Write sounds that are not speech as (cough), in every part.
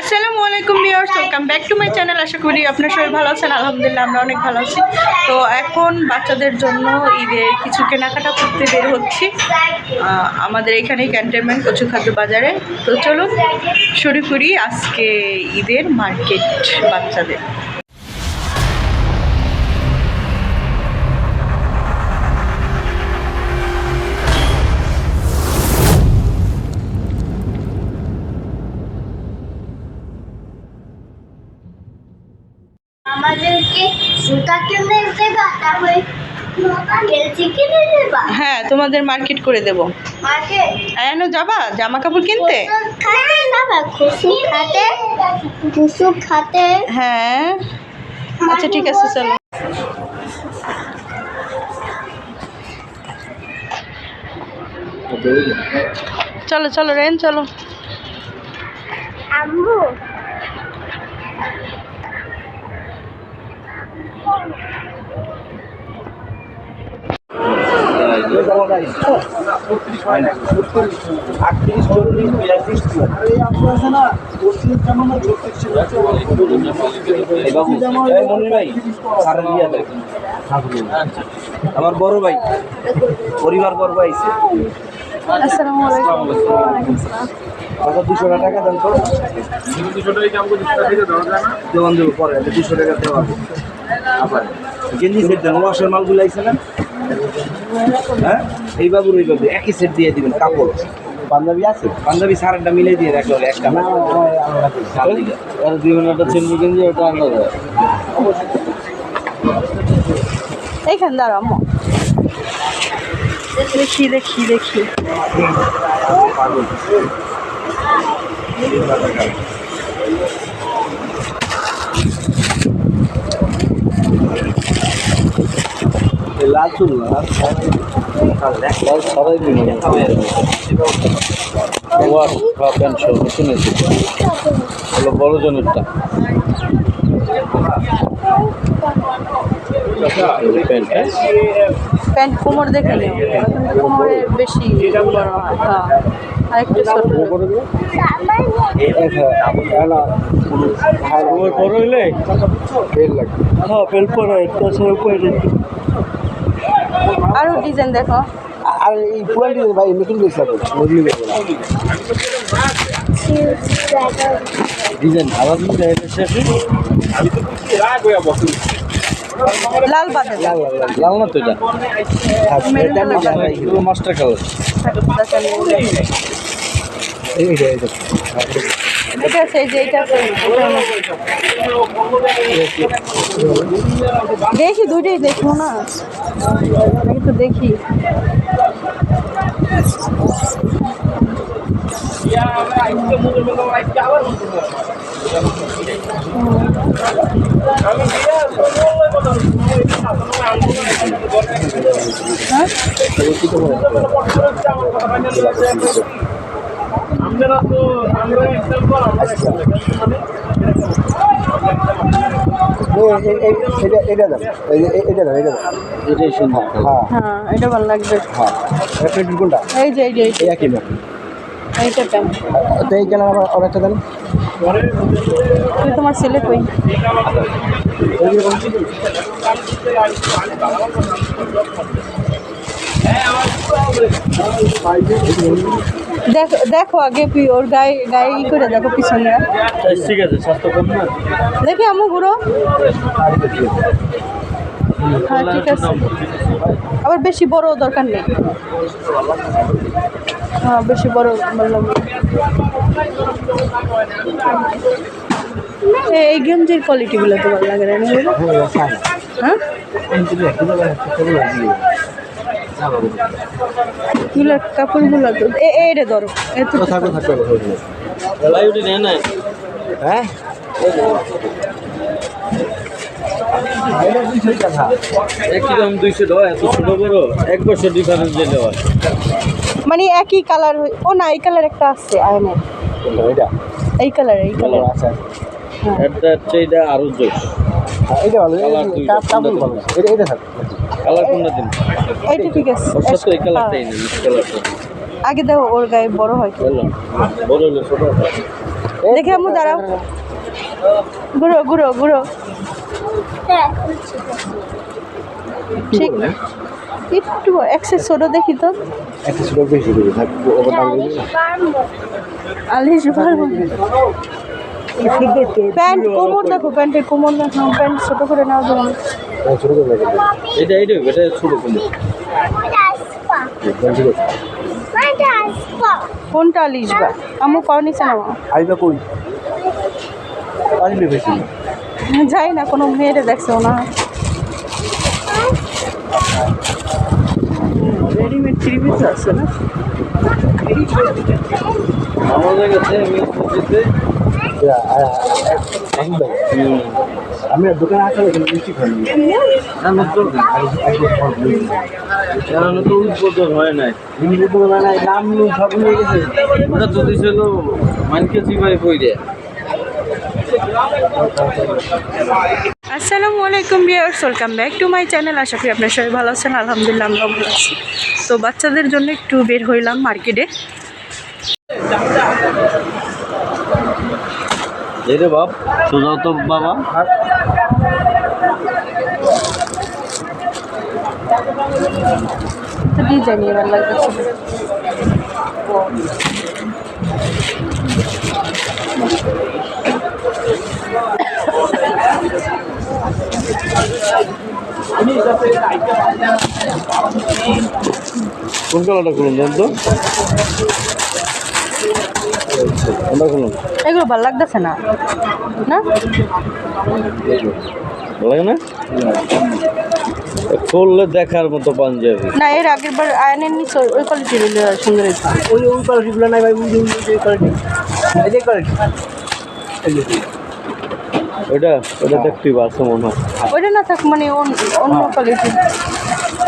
আসসালামু আলাইকুম viewers, welcome back to my channel. আশা করি আপনার সবাই ভালো আছেন, আলহামদুলিল্লাহ আমরা অনেক ভালো আছি। তো এখন বাচ্চাদের জন্য ঈদের কিছু কেনাকাটা করতে বের হচ্ছি। আমাদের এখানেই ক্যান্টনমেন্ট কচু খাদ্য বাজারে। তো চলুন শুরু করি আজকে ঈদের মার্কেট বাচ্চাদের। হ্যাঁ তোমাদের মার্কেট করে দেব। এনো যাবা? জামা কাপড় কিনতে? হ্যাঁ। আচ্ছা ঠিক আছে, চলো। চলো চলো, রেন, চলো। আম্মু আটত্রিশ চল্লিশ বিরাশি আমার বড় ভাই পরিবার বড় আসসালামু আলাইকুম। কত দুশো টাকা দেন তো। দেওয়ান দেবো পরে দুশো টাকা দেওয়া গেঞ্জি সেট দেন ওয়াশের মালগুলো আইছে না? হ্যাঁ? এই বাবুর ওই বাবু একই সেট দিয়ে দিবেন কাপড়। পাঞ্জাবি আছে? পাঞ্জাবি সারাটা মিলে দিয়ে রাখলে একটা দুই ঘণ্টা চিনি গেঞ্জি ওটা আলাদা। এইখান দাঁড়া আম্মু। দেখি দেখি দেখি লাল চুল না লাল সবাই মিলে ওয়াশ বা প্যান্ট সব শুনেছি হলো বড় জনেরটা প্যান্ট প্যান্ট কোমর দেখে কোমরে বেশি বড় হয়। হ্যাঁ আরেকটু ছোট বড় হইলে? হ্যাঁ বেল পরে তাছাড়া উপায় নেই। আরও ডিজাইন দেখো। আর এই পুরান ডিজাইন ভাই নতুন হবে নতুন ডিজাইন লাল বাদে। লাল লাল লাল। লাল না তো এটা? Master colour. এইটা এটা এই যে এটা। দেখি দুইটাই দেখব না আগে তো দেখি হ্যাঁ এটা এটা দাম এটা দাম এটা দাম এটাই সুন্দর হ্যাঁ। হ্যাঁ এটা ভালো লাগবে। হ্যাঁ। এটা কোনটা? এই যে এই যে এই যে, এই তো কেনার আবার অনেকটা দাম তোমার ছেলে কই? দেখো দেখো আগে তুই ওর গায়ে গায়ে ই করে দেখো পিছনে। ঠিক আছে স্বাস্থ্য কম না? দেখি আমু ঘুরো। হ্যাঁ ঠিক আছে। আবার বেশি বড় দরকার নেই। হ্যাঁ বেশি বড় এ- এই গেঞ্জির কোয়ালিটিগুলো তো ভালো লাগে না? হ্যাঁ? এগুলো কাপড়গুলো তো এ- এ- এটা ধরো। এত থাকো থাকো হ্যাঁ এটা দুইশো টাকা একই দাম দুইশো টাকা এত ছোট বড়? এক বছর ডিফারেন্স দিলে হয়। মানে একই কালার ও না এই কালার একটা আছে আয়নের। এটা এই কালার এই কালার আচ্ছা একটা হচ্ছে এটা আরও জোশ। এটা ভালো Colour দুইটা, কাপড় ভালো। এটা এটা থাক কালার কোনটা দিন? এইটা ঠিক আছে। ওর সাথে এই কালারটাই নেই কালারটা আগে দাও ওর গায়ে বড় হয় কি? বললাম বড় হলে ছোট হয় দেখে আমু দাঁড়াও। ঘুরো ঘুরো ঘুরো। হ্যাঁ ঠিক। একটু এক্সেস ছোট দেখি তো। একটা ছোট বেশি আলিশ প্যান্ট কোমর দেখো প্যান্টের কোমর দেখো প্যান্ট ছোট করে নাও যেমন হ্যাঁ, ছোট করে লাগে এটা ছোট কোনটা আলিশ বা? আমু পাও নিচে আইবা কই? আসবে বেশি। যাই না কোনো মেয়েরে দেখছে না। রেডিমেড থ্রি পিস আছে না? আমাদের কাছে আমি দোকানে আসলে মিষ্টি খাই না নতুন তো উদ্বোধন হয় নাই নাম সব নিয়ে গেছে ওটা যদি ছিল মানকে পড়ে আসসালামু আলাইকুম viewers welcome back to my channel. আশা করি আপনার সবাই ভালো আছেন। আলহামদুলিল্লাহ আমরাও ভালো আছি। তো বাচ্চাদের জন্য একটু বের হইলাম মার্কেটে। এই রে বাপ সোজাও তো বাবা। ডিজাইন এবার কোন কালারটা খুলুন দেন তো কোনটা খুলুন এগুলো ভালো লাগতেছে না। না? ভালো লাগে না? খুললে দেখার মতো পাঞ্জাবি। না এর আগের বার আয়নের নিচে ওই কোয়ালিটির সুন্দর ওই ওই কোয়ালিটিগুলো নাই ভাই ওই কোয়ালিটি এই কোয়ালিটি ওটা ওটা দেখতে পারছ মনে হয়। ওইটা না থাক মানে অন- অন্য কোয়ালিটির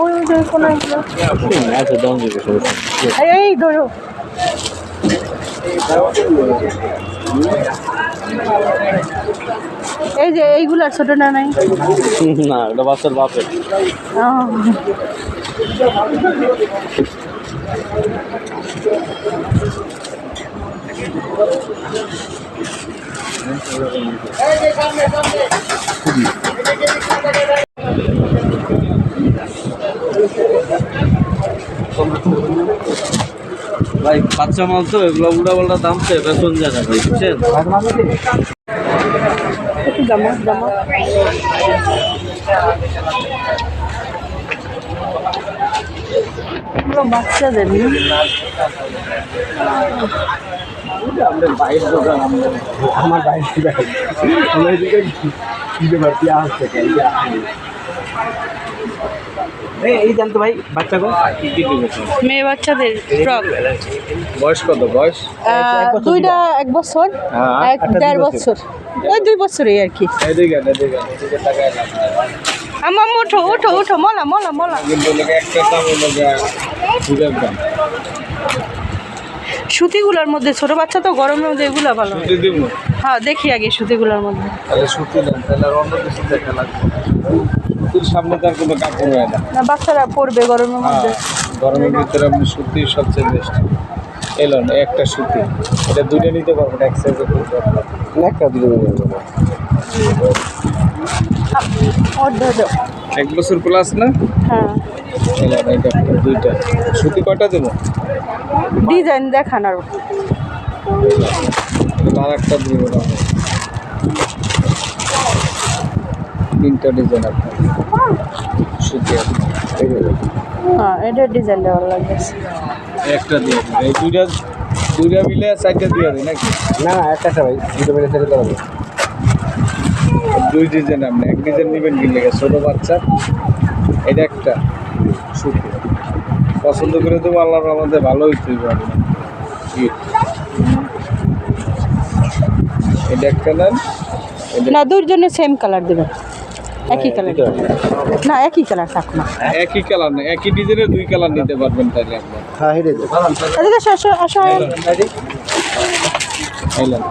ওই ওই কোনো আচ্ছা দাম দিবে এই ধরো। এই যে এইগুলা ছোট না নাই? (laughs) না ওটা বাচ্চার বাপের। আহ, (laughs) ভাই বাচ্চা মাল তো এগুলো উল্টা পাল্টা দাম তো বেতন যায় না ভাই বুঝছেন? একটু জামা জামা এগুলো বাচ্চাদের আমার দিতে পারছি আসছে এই এই জানতো ভাই বাচ্চা মেয়ে বাচ্চাদের ফ্রক বয়স কত? বয়স? দুইটা এক বছর হ্যাঁ, এক দেড় বছর। ওই দুই বছরই আর কি। আমার ওঠো ওঠো ওঠো মলা মলা মলা। সুতিগুলোর মধ্যে ছোট বাচ্চা তো গরমের মধ্যে এগুলো ভালো। হয়। সুতি দিব হ্যাঁ দেখি আগে সুতিগুলোর মধ্যে। সুতি দেন তাহলে অন্য কিছু দেখা লাগবে সুতির সামনে তার কোনো কাপড় হয় না। না বাচ্চারা পরবে গরমের মধ্যে। গরমের ভিতরে আপনি সুতি সবচেয়ে বেস্ট এলো না একটা সুতি। এটা দুইটা নিতে পারবেন এক সাইজে একটা। এক বছর প্লাস না? হ্যাঁ। এলো না এটা দুইটা। সুতি কয়টা দেবো? ডিজাইন দেখান আরও। আর একটা দিব না তিনটা ডিজাইন আপনার হ্যাঁ এটা লাগছে একটা দিয়ে দিন এই দুইটা দুইটা মিলে চারটা দিয়ে দিই নাকি? না না একটা ভাই দুটো মিলে দেওয়া দুই ডিজাইন আপনি এক ডিজাইন নেবেন ছোটো বাচ্চা এটা একটা সুতি। পছন্দ করে তো আল্লাহর আমাদের ভালো হইতে এটা একটা না দুইজনের সেম কালার দেবেন। একই কালার না একই কালার থাক না। একই কালার না একই ডিজাইনের দুই কালার নিতে পারবেন তাহলে আপনার। হ্যাঁ হেঁটে এদিকে আসো, আসো আসো। এলেন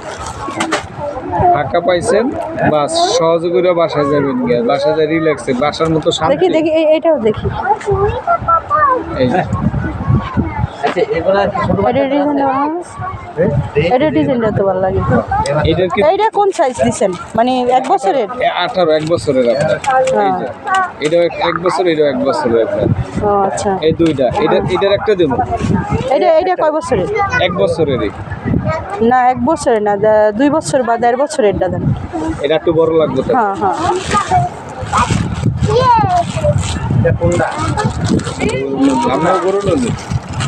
ফাঁকা পাইছেন বাস সহজে করে বাসায় যাবেন গিয়ে। বাসায় যায় রিল্যাক্সে বাসার মতো দেখি শান্তি। দেখি এই- এইটাও দেখি। এই আচ্ছা এগুলা ছোট এটা ডিজাইন এটা ডিজাইনটা তো ভালো লাগে। এইটা কোন সাইজ দিছেন? মানে এক বছরের? আঠারো এক বছরের আপনার। এই এটাও এক- বছর এটাও এক বছরের আপনার। আচ্ছা। এই দুইটা। এটা এটার একটা দেবো। এটা এইটা কয় বছরের? এক বছরেরই। না এক বছরের না দুই বছর বা দেড় বছরেরটা দেন। এটা একটু বড় লাগবে তো। হ্যাঁ হ্যাঁ। এটা কোনটা গরু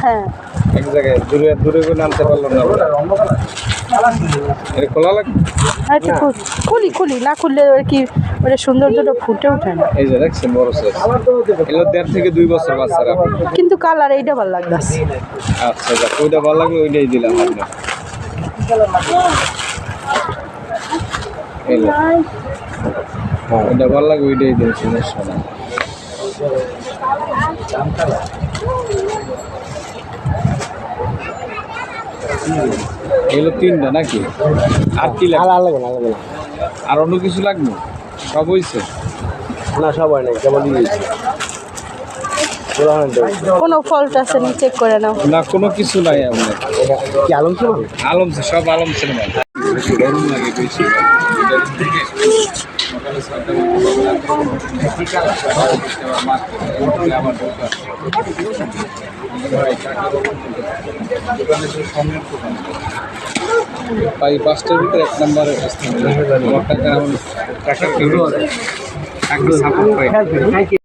হ্যাঁ। এক জায়গায় দূরে দূরে করে নামতে পারলাম না। এটা খোলা লাগবে? আচ্ছা খুলি খুলি না খুললে আর কি ওটা সৌন্দর্যটা ফুটে ওঠে না। এই যে দেখছেন বড় সাইজ এগুলো দেড় থেকে দুই বছর বাচ্চারা কিন্তু কালার এইটা ভালো লাগতেছে আচ্ছা যাক ওইটা ভালো লাগবে ওইটাই দিলাম লো। ওইটা ভালো লাগবে ওইটাই দিন সমস্যা এগুলো তিনটা নাকি? আর কি লাগবে? লাগবে না লাগবে না। আর অন্য কিছু লাগবে? সব হয়েছে না সবাই নেই কেবল দিয়েছি কোনো ফল্ট আছে নি? চেক করে নাও। না কোনো কিছু নাই আপনার কি আলম ছিল? আলম সব আলম সিনেমা গরম লাগে বেশি পাঁচটার ভিতরে এক নম্বর স্থান টাকা টাকা সাপোর্ট পাই।